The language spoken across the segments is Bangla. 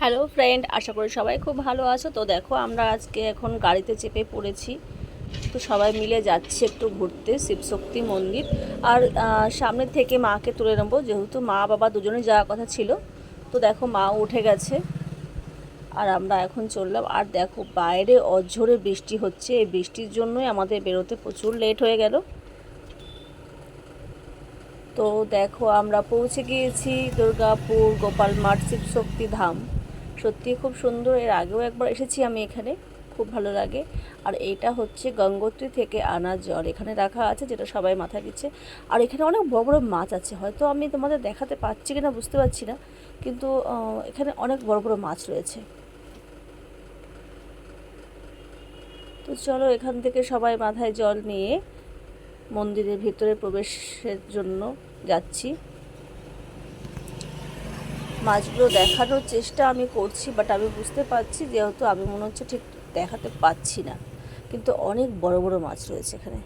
হ্যালো ফ্রেন্ড আশা করি সবাই খুব ভালো আছো। তো দেখো আমরা আজকে এখন গাড়িতে চেপে পড়েছি। তো সবাই মিলে যাচ্ছি একটু ঘুরতে শিবশক্তি মন্দির। আর আহ, সামনের থেকে মাকে তুলে নেব। যেহেতু মা বাবা দুজনে যাওয়ার কথা ছিল তো দেখো মা উঠে গেছে। আর আমরা এখন চললাম। আর দেখো বাইরে অঝোরে বৃষ্টি হচ্ছে। এই বৃষ্টির জন্যই আমাদের বেরোতে প্রচুর লেট হয়ে গেল। তো দেখো আমরা পৌঁছে গিয়েছি দুর্গাপুর গোপাল মাঠ শিবশক্তি ধাম। সত্যি খুব সুন্দর, এর আগেও একবার এসেছি আমি এখানে, খুব ভালো লাগে। আর এইটা হচ্ছে গঙ্গোত্রী থেকে আনা জল, এখানে রাখা আছে যেটা সবাই মাথায় দিচ্ছে। আর এখানে অনেক বড় বড় মাছ আছে, হয়তো আমি তোমাদের দেখাতে পারছি কিনা বুঝতে পারছি না, কিন্তু এখানে অনেক বড় বড় মাছ রয়েছে। তো চলো এখান থেকে সবাই মাথায় জল নিয়ে মন্দিরের ভিতরে প্রবেশের জন্য যাচ্ছি। মাছগুলো দেখানোর চেষ্টা আমি করছি বাট আমি বুঝতে পারছি যেহেতু আমি মনে হচ্ছে ঠিক দেখাতে পাচ্ছি না। কিন্তু অনেক বড় বড় মাছ রয়েছে এখানে।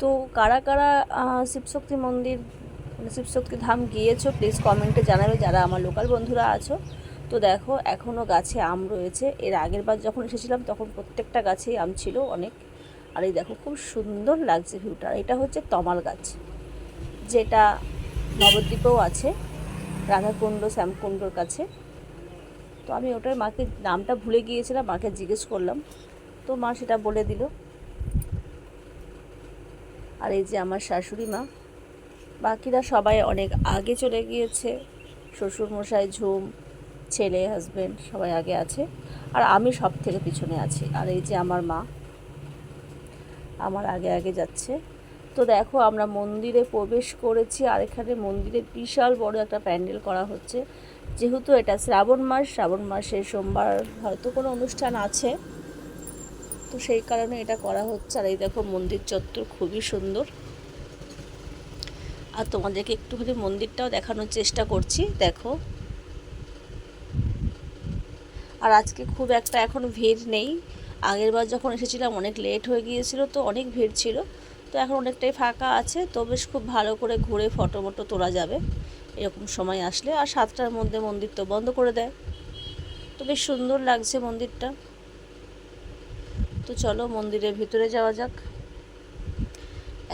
তো কারা কারা শিবশক্তি মন্দির মানে শিবশক্তি ধাম গিয়েছো প্লিজ কমেন্টে জানাবে যারা আমার লোকাল বন্ধুরা আছো। তো দেখো এখনও গাছে আম রয়েছে। এর আগের বার যখন এসেছিলাম, তখন প্রত্যেকটা গাছেই আম ছিল অনেক। আর এই দেখো খুব সুন্দর লাগছে ভিউটা এটা হচ্ছে তমাল গাছ, যেটা নবদ্বীপেও আছে, রাধাকুণ্ড, শ্যামকুণ্ডর কাছে। তো আমি ওটার মাকে নামটা ভুলে গিয়েছিলাম, মাকে জিজ্ঞেস করলাম। তো মা সেটা বলে দিল। আর এই যে আমার শাশুড়ি মা, বাকিরা সবাই অনেক আগে চলে গিয়েছে। শ্বশুরমশাই, ঝুম, ছেলে হাজবেন্ড সবাই আগে আছে। আর আমি সব থেকে পিছনে আছি। আর এই যে আমার মা আমার আগে আগে যাচ্ছে। তো দেখো আমরা মন্দিরে প্রবেশ করেছি। আর এখানে মন্দিরে বিশাল বড় একটা প্যান্ডেল করা হচ্ছে। যেহেতু এটা শ্রাবণ মাস, শ্রাবণ মাসে সোমবার হয়তো কোনো অনুষ্ঠান আছে। তো সেই কারণে এটা করা হচ্ছে। আর এই দেখো মন্দির চত্বর খুবই সুন্দর। আর তোমাদেরকে একটুখানি মন্দিরটাও দেখানোর চেষ্টা করছি। দেখো। আর আজকে খুব একটা এখন ভিড় নেই। আগের বার যখন এসেছিলাম অনেক লেট হয়ে গিয়েছিল, তো অনেক ভিড় ছিল। তো এখন অনেকটাই ফাঁকা আছে, তো বেশ খুব ভালো করে ঘুরে ফটো মটো তোলা যাবে। এরকম সময় আসলে, আর সাতটার মধ্যে মন্দির তো বন্ধ করে দেয়। তো বেশ সুন্দর লাগছে মন্দিরটা। তো চলো মন্দিরের ভিতরে যাওয়া যাক।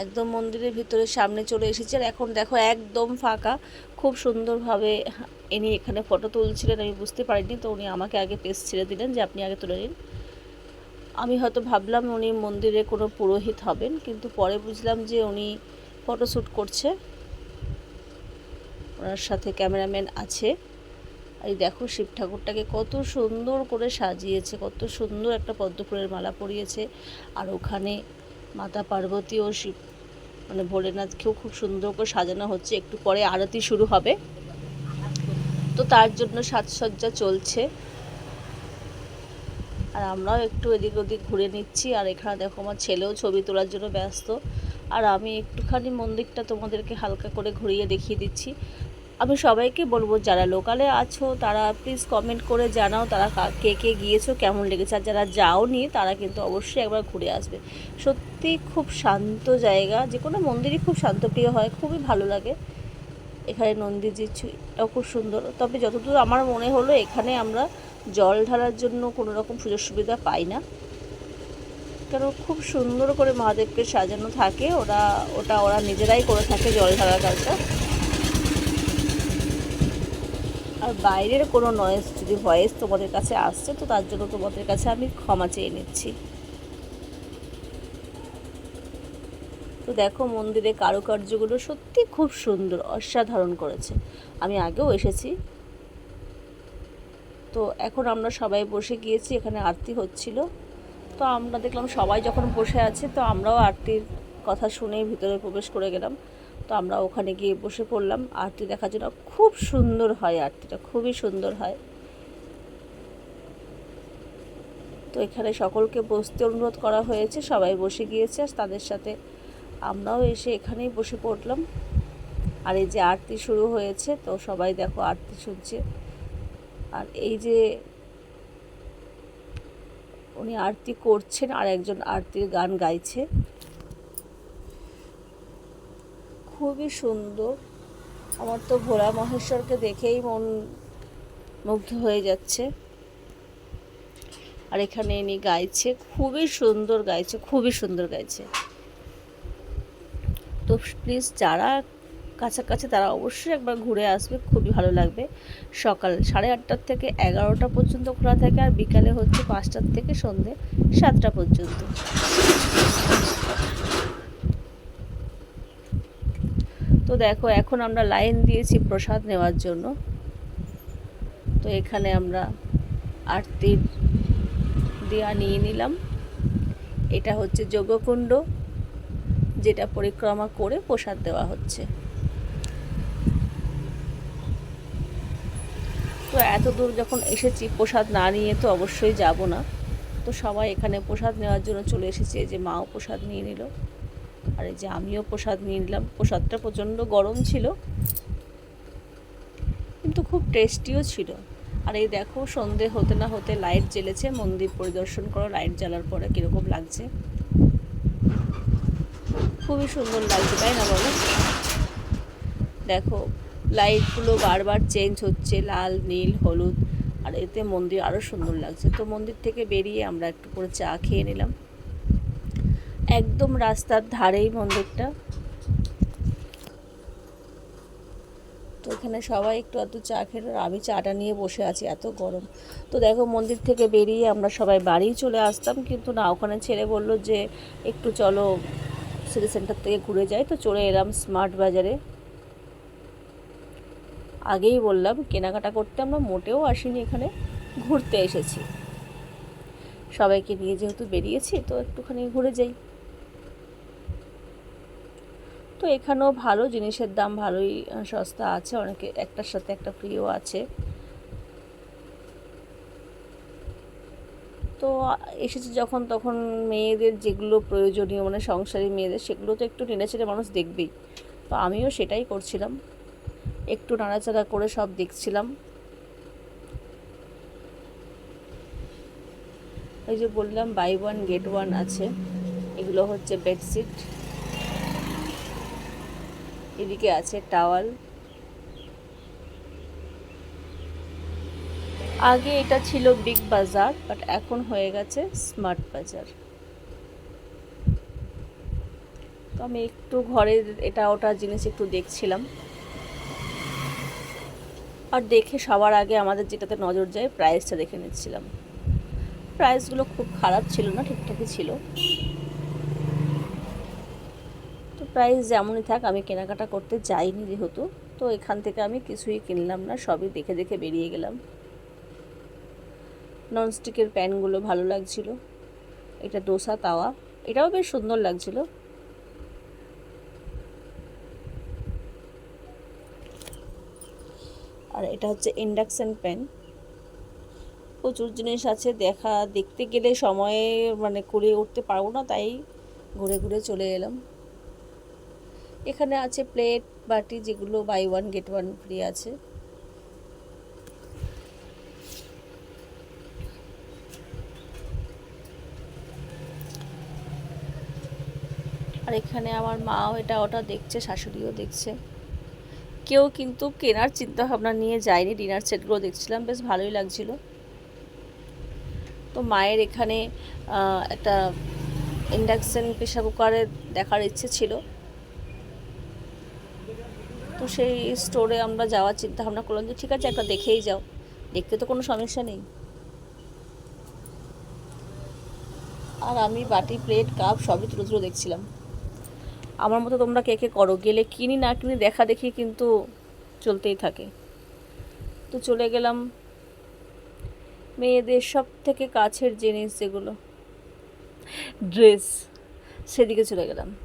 একদম মন্দিরের ভিতরে সামনে চলে এসেছি, আর এখন দেখো একদম ফাঁকা। খুব সুন্দরভাবে ইনি এখানে ফটো তুলছিলেন, আমি বুঝতে পারিনি। তো উনি আমাকে আগে পেস ছেড়ে দিলেন যে আপনি আগে তুলে নিন। আমি হয়তো ভাবলাম উনি মন্দিরে কোনো পুরোহিত হবেন, কিন্তু পরে বুঝলাম যে উনি ফটোশ্যুট করছে। ওনার সাথে ক্যামেরাম্যান আছে। এই দেখো শিব ঠাকুরটাকে কত সুন্দর করে সাজিয়েছে, কত সুন্দর একটা পদ্মফুলের মালা পরিয়েছে। আর ওখানে মাতা পার্বতী ও শিব মানে ভোলেনাথকেও খুব সুন্দর করে সাজানো হচ্ছে। একটু পরে আরতি শুরু হবে। তো তার জন্য সাজসজ্জা চলছে। আর আমরাও একটু এদিক ওদিক ঘুরে নিচ্ছি। আর এখানে দেখো আমার ছেলেও ছবি তোলার জন্য ব্যস্ত। আর আমি একটুখানি মন্দিরটা তোমাদেরকে হালকা করে ঘুরিয়ে দেখিয়ে দিচ্ছি। আমি সবাইকে বলব, যারা লোকালে আছো, তারা প্লিজ কমেন্ট করে জানাও তারা কা- কে গিয়েছো, কেমন লেগেছে। আর যারা যাওনি, তারা কিন্তু অবশ্যই একবার ঘুরে আসবে। সত্যি খুব শান্ত জায়গা, যে কোনো মন্দিরই খুব শান্তপ্রিয় হয়, খুবই ভালো লাগে। এখানে নন্দীজি এটাও খুব সুন্দর। তবে যতদূর আমার মনে হলো, এখানে আমরা জল ঢালার জন্য কোনো রকম সুযোগ সুবিধা পাই না। কারণ খুব সুন্দর করে মহাদেবকে সাজানো থাকে, ওরা, ওটা ওরা নিজেরাই করে থাকে জল ঢালার কাজটা। আর বাইরের কোনো নয়েজ যদি ভয়েস তোমাদের কাছে আসছে, তো তার জন্য তোমাদের কাছে আমি ক্ষমা চেয়ে নিচ্ছি। তো দেখো মন্দিরে কারুকার্যগুলো সত্যি খুব সুন্দর, অসাধারণ করেছে। আমি আগেও এসেছি তো এখন আমরা সবাই বসে গিয়েছি, এখানে আরতি হচ্ছিল। তো আমরা দেখলাম সবাই যখন বসে আছে, তো আমরাও আরতির কথা শুনে ভিতরে প্রবেশ করে গেলাম। তো আমরা ওখানে গিয়ে বসে পড়লাম। আরতি দেখার জন্য খুব সুন্দর হয় আরতিটা, খুবই সুন্দর হয়। তো এখানে সকলকে বসতে অনুরোধ করা হয়েছে, সবাই বসে গিয়েছে আর তাদের সাথে আমরাও এসে এখানেই বসে পড়লাম। আর এই যে আরতি শুরু হয়েছে, তো সবাই দেখো আরতি শুনছে। আর এই যে উনি আরতি করছেন, আর একজন আরতির গান গাইছে। খুবই সুন্দর। আমার তো ভোলা মহেশ্বরকে দেখেই মন মুগ্ধ হয়ে যাচ্ছে। আর এখানে ইনি গাইছে, খুবই সুন্দর গাইছে, খুবই সুন্দর গাইছে। তো প্লিজ যারা কাছাকাছি তারা অবশ্যই একবার ঘুরে আসবে, খুবই ভালো লাগবে। সকাল সাড়ে আটটার থেকে এগারোটা পর্যন্ত খোলা থাকে আর বিকালে হচ্ছে পাঁচটার থেকে সন্ধে সাতটা পর্যন্ত। তো দেখো, এখন আমরা লাইন দিয়েছি প্রসাদ নেওয়ার জন্য। তো এখানে আমরা আরতির দেওয়া নিয়ে নিলাম। এটা হচ্ছে যোগকুণ্ড, যেটা পরিক্রমা করে প্রসাদ দেওয়া হচ্ছে। তো এত দূর যখন এসেছি, প্রসাদ না নিয়ে তো অবশ্যই যাব না। তো সবাই এখানে প্রসাদ নেওয়ার জন্য চলে এসেছে। যে মাও প্রসাদ নিয়ে নিল। আর এই যে আমিও প্রসাদ নিয়ে নিলাম। প্রসাদটা প্রচণ্ড গরম ছিল। কিন্তু খুব টেস্টিও ছিল। আর এই দেখো, সন্ধে হতে না হতে লাইট জ্বেলেছে। মন্দির পরিদর্শন করো, লাইট জ্বালার পরে কীরকম লাগছে। খুবই সুন্দর লাগছে, তাই না বলো? দেখো লাইটগুলো বারবার চেঞ্জ হচ্ছে, লাল, নীল, হলুদ। আর এতে মন্দির আরও সুন্দর লাগছে। তো মন্দির থেকে বেরিয়ে আমরা একটু করে চা খেয়ে নিলাম। একদম রাস্তার ধারেই মন্দিরটা। তো এখানে সবাই একটু এত চা আর আমি চাটা নিয়ে বসে আছি, এত গরম। তো দেখো মন্দির থেকে বেরিয়ে আমরা সবাই বাড়ি চলে আসতাম, কিন্তু না, ওখানে ছেলে বলল যে, একটু চলো সিটি সেন্টার থেকে ঘুরে যাই। তো চলে এলাম স্মার্ট বাজারে আগেই বললাম, কেনাকাটা করতে আমরা মোটেও আসিনি এখানে, ঘুরতে এসেছি। সবাইকে নিয়ে যেহেতু বেরিয়েছি, তো একটুখানি ঘুরে যাই। তো এখানেও ভালো, জিনিসের দাম ভালোই সস্তা আছে, অনেকে একটার সাথে একটা ফ্রিও আছে। তো এসেছে যখন, তখন মেয়েদের যেগুলো প্রয়োজনীয় মানে সংসারী মেয়েদের, সেগুলো তো একটু নেড়েচেড়ে মানুষ দেখবেই। তো আমিও সেটাই করছিলাম। একটু নাড়াচাড়া করে সব দেখছিলাম। এই যে বললাম বাই ওয়ান গেট ওয়ান আছে। এগুলো হচ্ছে বেডশিট এদিকে আছে টাওয়াল আগে এটা ছিল বিগ বাজার বাট এখন হয়ে গেছে স্মার্ট বাজার। তো আমি একটু ঘরের এটা ওটা জিনিস একটু দেখছিলাম। আর দেখে সবার আগে আমাদের যেটাতে নজর যায় প্রাইসটা দেখে নিচ্ছিলাম। প্রাইসগুলো খুব খারাপ ছিল না, ঠিকঠাকই ছিল। তো প্রাইস যেমনই থাক, আমি কেনাকাটা করতে যাইনি যেহেতু, তো এখান থেকে আমি কিছুই কিনলাম না, সবই দেখে দেখে বেরিয়ে গেলাম। ননস্টিকের প্যানগুলো ভালো লাগছিল। এটা দোসা তাওয়া, এটাও বেশ সুন্দর লাগছিল। আর এটা হচ্ছে ইন্ডাকশান প্যান। প্রচুর জিনিস আছে, দেখা, দেখতে গেলে সময়ে মানে করে উঠতে পারব না, তাই ঘুরে ঘুরে চলে এলাম। এখানে আছে প্লেট, বাটি, যেগুলো buy one get one free আছে। আর এখানে আমার মাও এটা ওটা দেখছে, শাশুড়িও দেখছে। কেউ কিন্তু কেনার চিন্তা ভাবনা নিয়ে যায়নি। ডিনার সেটগুলো দেখছিলাম, বেশ ভালোই লাগছিল। তো মায়ের এখানে একটা ইন্ডাকশান প্রেশার কুকারে দেখার ইচ্ছে ছিল। তো সেই স্টোরে আমরা যাওয়ার চিন্তা ভাবনা করলাম যে, ঠিক আছে একটা দেখেই যাও। দেখতে তো কোনো সমস্যা নেই। আর আমি বাটি প্লেট কাপ সবই তুলে তুলে দেখছিলাম। আমার মতো তোমরা কে কে করো? গেলে কিনি না কিনি দেখা দেখি কিন্তু চলতেই থাকে। তো চলে গেলাম মেয়েদের সব থেকে কাছের জিনিস যেগুলো। ড্রেস। সেদিকে চলে গেলাম।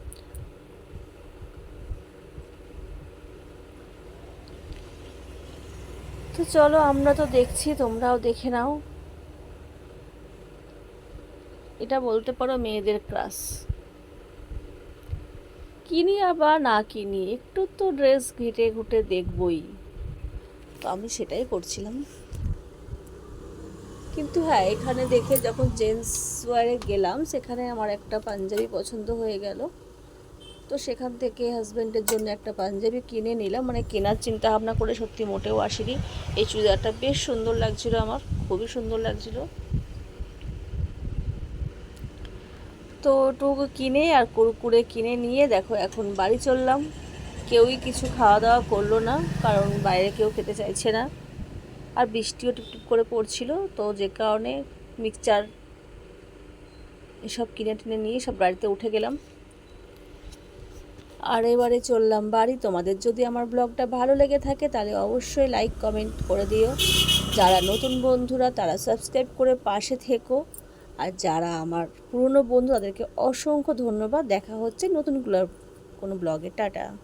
তো চলো আমরা তো দেখছি, তোমরাও দেখে নাও। এটা বলতে পারো মেয়েদের ক্লাস। কিনি আবার না কিনি, একটু তো ড্রেস ঘেটে ঘুটে দেখবই। তো আমি সেটাই করছিলাম। কিন্তু হ্যাঁ এখানে দেখে যখন জেন্টস ওয়ারে গেলাম, সেখানে আমার একটা পাঞ্জাবি পছন্দ হয়ে গেল। তো সেখান থেকে হাজব্যান্ডের জন্য একটা পাঞ্জাবি কিনে নিলাম। মানে কেনার চিন্তা ভাবনা করে সত্যি মোটেও আসেনি। এই চুড়িদারটা বেশ সুন্দর লাগছিল আমার, খুবই সুন্দর লাগছিল। তো ওটুকু কিনে আর কুরকুরে কিনে নিয়ে দেখো, এখন বাড়ি চললাম। কেউই কিছু খাওয়া দাওয়া করল না, কারণ বাইরে কেউ খেতে চাইছে না। আর বৃষ্টিও টুপটুপ করে পড়ছিল, তো যে কারণে মিক্সচার এসব কিনে টিনে নিয়ে সব বাড়িতে উঠে গেলাম। আর এবারে চললাম বাড়ি। তোমাদের যদি আমার ব্লগটা ভালো লেগে থাকে, তাহলে অবশ্যই লাইক কমেন্ট করে দিও। যারা নতুন বন্ধুরা, তারা সাবস্ক্রাইব করে পাশে থেকো। আর যারা আমার পুরনো বন্ধু তাদেরকে অসংখ্য ধন্যবাদ। দেখা হচ্ছে নতুন কোনো ব্লগে। টাটা।